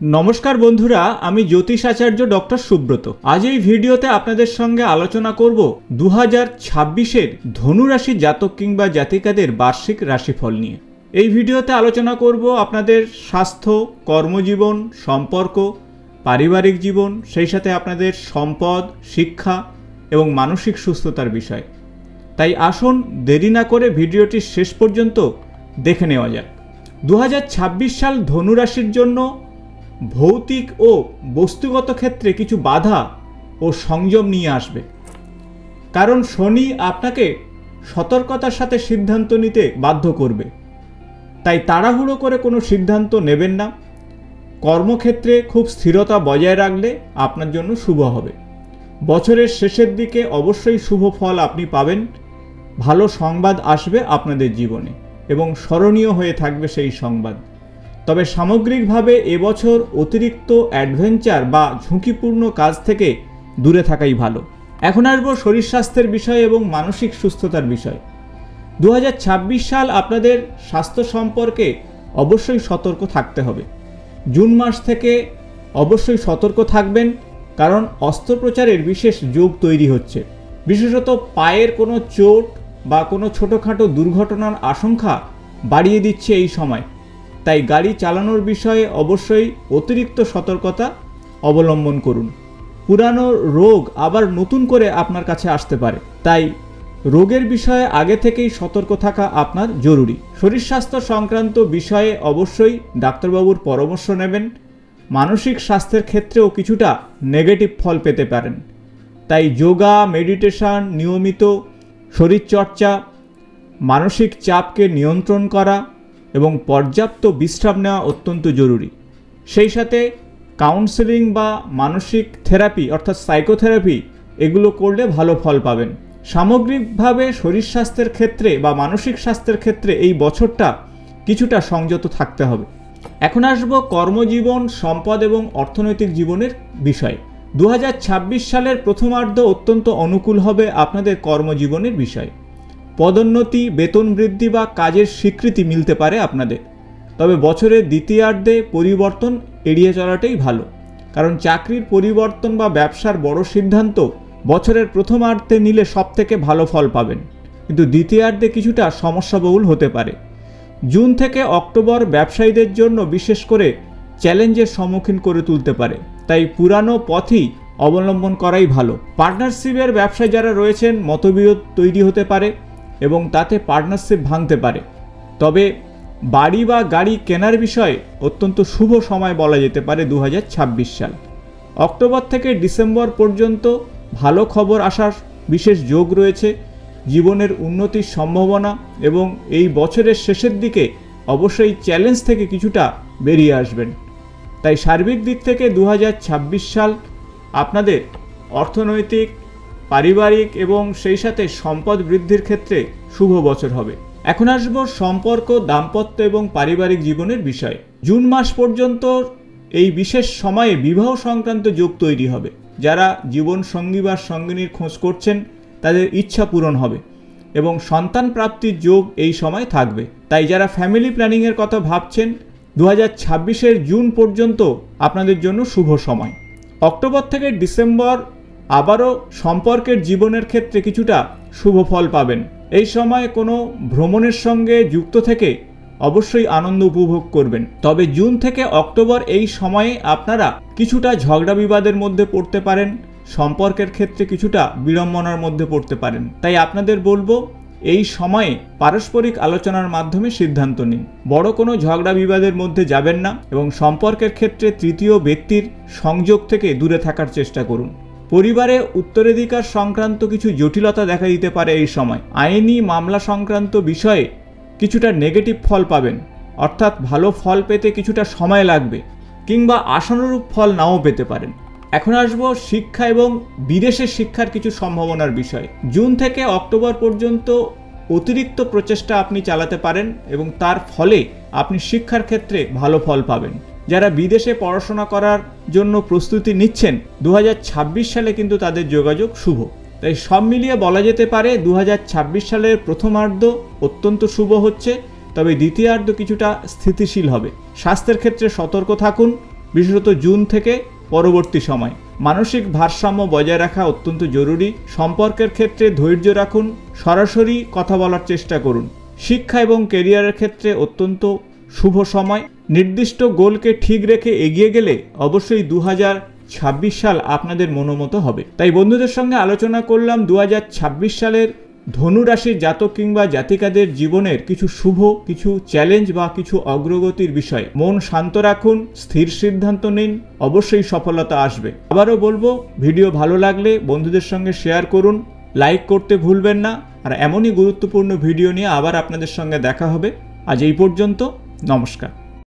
নমস্কার বন্ধুরা, আমি জ্যোতিষ আচার্য ডক্টর সুব্রত। আজ এই ভিডিওতে আপনাদের সঙ্গে আলোচনা করব দু হাজার ছাব্বিশের ধনুরাশি জাতক কিংবা জাতিকাদের বার্ষিক রাশিফল নিয়ে। এই ভিডিওতে আলোচনা করব আপনাদের স্বাস্থ্য, কর্মজীবন, সম্পর্ক, পারিবারিক জীবন, সেই সাথে আপনাদের সম্পদ, শিক্ষা এবং মানসিক সুস্থতার বিষয়। তাই আসুন দেরি না করে ভিডিওটি শেষ পর্যন্ত দেখে নেওয়া যাক। দু হাজার ছাব্বিশ সাল ধনুরাশির জন্য ভৌতিক ও বস্তুগত ক্ষেত্রে কিছু বাধা ও সংযম নিয়ে আসবে। কারণ শনি আপনাকে সতর্কতার সাথে সিদ্ধান্ত নিতে বাধ্য করবে। তাই তাড়াহুড়ো করে কোনো সিদ্ধান্ত নেবেন না। কর্মক্ষেত্রে খুব স্থিরতা বজায় রাখলে আপনার জন্য শুভ হবে। বছরের শেষের দিকে অবশ্যই শুভ ফল আপনি পাবেন। ভালো সংবাদ আসবে আপনাদের জীবনে এবং স্মরণীয় হয়ে থাকবে সেই সংবাদ। তবে সামগ্রিকভাবে এবছর অতিরিক্ত অ্যাডভেঞ্চার বা ঝুঁকিপূর্ণ কাজ থেকে দূরে থাকাই ভালো। এখন আসব শরীর স্বাস্থ্যের বিষয় এবং মানসিক সুস্থতার বিষয়। দু হাজার ছাব্বিশ সাল আপনাদের স্বাস্থ্য সম্পর্কে অবশ্যই সতর্ক থাকতে হবে। জুন মাস থেকে অবশ্যই সতর্ক থাকবেন, কারণ অস্ত্রোপচারের বিশেষ যোগ তৈরি হচ্ছে। বিশেষত পায়ের কোনো চোট বা কোনো ছোটোখাটো দুর্ঘটনার আশঙ্কা বাড়িয়ে দিচ্ছে এই সময়। তাই গাড়ি চালানোর বিষয়ে অবশ্যই অতিরিক্ত সতর্কতা অবলম্বন করুন। পুরানো রোগ আবার নতুন করে আপনার কাছে আসতে পারে। তাই রোগের বিষয়ে আগে থেকেই সতর্ক থাকা আপনার জরুরি। শরীর স্বাস্থ্য সংক্রান্ত বিষয়ে অবশ্যই ডাক্তারবাবুর পরামর্শ নেবেন। মানসিক স্বাস্থ্যের ক্ষেত্রেও কিছুটা নেগেটিভ ফল পেতে পারেন। তাই যোগা, মেডিটেশন, নিয়মিত শরীরচর্চা, মানসিক চাপকে নিয়ন্ত্রণ করা এবং পর্যাপ্ত বিশ্রাম নেওয়া অত্যন্ত জরুরি। সেই সাথে কাউন্সেলিং বা মানসিক থেরাপি অর্থাৎ সাইকোথেরাপি এগুলো করলে ভালো ফল পাবেন। সামগ্রিকভাবে শরীর স্বাস্থ্যের ক্ষেত্রে বা মানসিক স্বাস্থ্যের ক্ষেত্রে এই বছরটা কিছুটা সংযত থাকতে হবে। এখন আসব কর্মজীবন, সম্পদ এবং অর্থনৈতিক জীবনের বিষয়। দু হাজার ছাব্বিশ সালের প্রথমার্ধ অত্যন্ত অনুকূল হবে আপনাদের কর্মজীবনের বিষয়। পদোন্নতি, বেতন বৃদ্ধি বা কাজের স্বীকৃতি মিলতে পারে আপনাদের। তবে বছরের দ্বিতীয়ার্ধে পরিবর্তন এড়িয়ে চলাটাই ভালো। কারণ চাকরির পরিবর্তন বা ব্যবসার বড় সিদ্ধান্ত বছরের প্রথমার্ধে নিলে সব থেকে ভালো ফল পাবেন। কিন্তু দ্বিতীয়ার্ধে কিছুটা সমস্যাবহুল হতে পারে। জুন থেকে অক্টোবর ব্যবসায়ীদের জন্য বিশেষ করে চ্যালেঞ্জের সম্মুখীন করে তুলতে পারে। তাই পুরানো পথই অবলম্বন করাই ভালো। পার্টনারশিপের ব্যবসায় যারা রয়েছেন, মতবিরোধ তৈরি হতে পারে। এবং তাতে পার্টনারশিপ ভাঙতে পারে। তবে বাড়ি বা গাড়ি কেনার বিষয়ে অত্যন্ত শুভ সময় বলা যেতে পারে দু হাজার ছাব্বিশ সাল। অক্টোবর থেকে ডিসেম্বর পর্যন্ত ভালো খবর আসার বিশেষ যোগ রয়েছে। জীবনের উন্নতির সম্ভাবনা এবং এই বছরের শেষের দিকে অবশ্যই চ্যালেঞ্জ থেকে কিছুটা বেরিয়ে আসবেন। তাই সার্বিক দিক থেকে দু হাজার ছাব্বিশ সাল আপনাদের অর্থনৈতিক পারিবারিক এবং সেই সাথে সম্পদ বৃদ্ধির ক্ষেত্রে শুভ বছর হবে। এখন আসব সম্পর্ক, দাম্পত্য এবং পারিবারিক জীবনের বিষয়। জুন মাস পর্যন্ত এই বিশেষ সময়ে বিবাহ সংক্রান্ত যোগ তৈরি হবে। যারা জীবন সঙ্গী বা সঙ্গিনীর খোঁজ করছেন, তাদের ইচ্ছা পূরণ হবে এবং সন্তান প্রাপ্তির যোগ এই সময় থাকবে। তাই যারা ফ্যামিলি প্ল্যানিংয়ের কথা ভাবছেন দু হাজার জুন পর্যন্ত আপনাদের জন্য শুভ সময়। অক্টোবর থেকে ডিসেম্বর আবারও সম্পর্কের জীবনের ক্ষেত্রে কিছুটা শুভ ফল পাবেন। এই সময় কোনো ভ্রমণের সঙ্গে যুক্ত থেকে অবশ্যই আনন্দ উপভোগ করবেন। তবে জুন থেকে অক্টোবর এই সময়ে আপনারা কিছুটা ঝগড়া বিবাদের মধ্যে পড়তে পারেন, সম্পর্কের ক্ষেত্রে কিছুটা বিড়ম্বনার মধ্যে পড়তে পারেন। তাই আপনাদের বলব, এই সময়ে পারস্পরিক আলোচনার মাধ্যমে সিদ্ধান্ত নিন। বড় কোনো ঝগড়া বিবাদের মধ্যে যাবেন না এবং সম্পর্কের ক্ষেত্রে তৃতীয় ব্যক্তির সংযোগ থেকে দূরে থাকার চেষ্টা করুন। পরিবারে উত্তরাধিকার সংক্রান্ত কিছু জটিলতা দেখা দিতে পারে এই সময়। আইনি মামলা সংক্রান্ত বিষয়ে কিছুটা নেগেটিভ ফল পাবেন। অর্থাৎ ভালো ফল পেতে কিছুটা সময় লাগবে কিংবা আশানুরূপ ফল নাও পেতে পারেন। এখন আসব শিক্ষা এবং বিদেশের শিক্ষার কিছু সম্ভাবনার বিষয়। জুন থেকে অক্টোবর পর্যন্ত অতিরিক্ত প্রচেষ্টা আপনি চালাতে পারেন এবং তার ফলে আপনি শিক্ষার ক্ষেত্রে ভালো ফল পাবেন। যারা বিদেশে পড়াশোনা করার জন্য প্রস্তুতি নিচ্ছেন। দু হাজার ছাব্বিশ সালে কিন্তু তাদের যোগাযোগ শুভ। তাই সব মিলিয়ে বলা যেতে পারে দু হাজার ছাব্বিশ সালের প্রথমার্ধ অত্যন্ত শুভ হচ্ছে। তবে দ্বিতীয়ার্ধ কিছুটা স্থিতিশীল হবে। স্বাস্থ্যের ক্ষেত্রে সতর্ক থাকুন, বিশেষত জুন থেকে পরবর্তী সময়। মানসিক ভারসাম্য বজায় রাখা অত্যন্ত জরুরি। সম্পর্কের ক্ষেত্রে ধৈর্য রাখুন, সরাসরি কথা বলার চেষ্টা করুন। শিক্ষা এবং কেরিয়ারের ক্ষেত্রে অত্যন্ত শুভ সময়। নির্দিষ্ট গোলকে ঠিক রেখে এগিয়ে গেলে অবশ্যই দু ছাব্বিশ সাল আপনাদের মনোমতো হবে। তাই বন্ধুদের সঙ্গে আলোচনা করলাম দু ছাব্বিশ সালের ধনু রাশির জাতক কিংবা জাতিকাদের জীবনের কিছু শুভ, কিছু চ্যালেঞ্জ বা কিছু অগ্রগতির বিষয়। মন শান্ত রাখুন, স্থির সিদ্ধান্ত নিন, অবশ্যই সফলতা আসবে। আবারও বলব, ভিডিও ভালো লাগলে বন্ধুদের সঙ্গে শেয়ার করুন, লাইক করতে ভুলবেন না। আর এমনই গুরুত্বপূর্ণ ভিডিও নিয়ে আবার আপনাদের সঙ্গে দেখা হবে। আজ এই পর্যন্ত। নমস্কার।